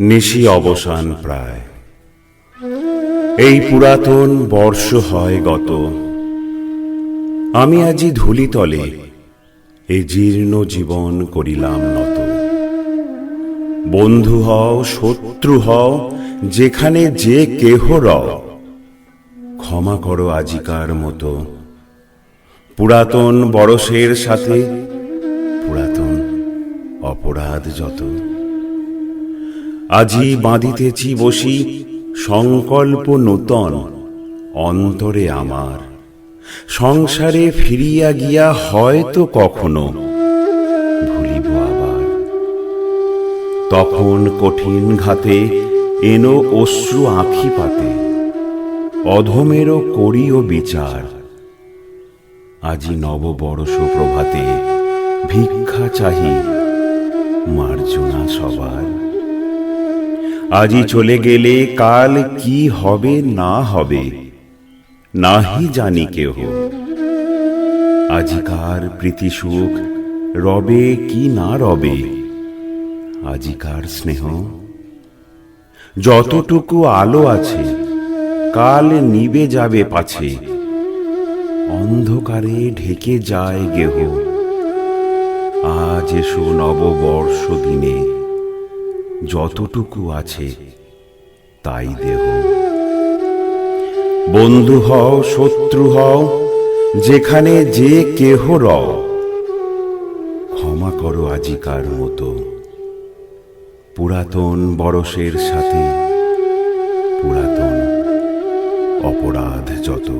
নিশি অবসান প্রায়। এই পুরাতন বর্ষ হয় গত। আমি আজি ধুলিতলে এই জীর্ণ জীবন করিলাম নত। বন্ধু হও, শত্রু হও, যেখানে যে কেহ রও, ক্ষমা করো আজিকার মতো। পুরাতন বরসের সাথে পুরাতন অপরাধ যত। আজি বাঁধিতেছি বসি সংকল্প নূতন অন্তরে আমার। সংসারে ফিরিয়া গিয়া হয়তো কখনো ভুলিব আবার। তখন কঠিন ঘাতে এনো অশ্রু আঁখি পাতে, অধমেরও করিও বিচার। আজি নববর্ষ প্রভাতে ভিক্ষা চাহি মার্জনা সবার। আজি চলে গেলে কাল কি হবে, না হবে, নাহি জানি কেহ। আজিকার প্রীতি সুখ রবে কি না রবে, আজিকার স্নেহ। যতটুকু আলো আছে, কাল নিবে যাবে পাছে, অন্ধকারে ঢেকে যায় গেহ। আজ এসো নববর্ষ দিনে। যতটুকু আছে তাই দেহ। বন্ধু হও, শত্রু হও, যেখানে যে কেহ রও, ক্ষমা করো আজিকার মতো। পুরাতন বরসের সাথে পুরাতন অপরাধ যত।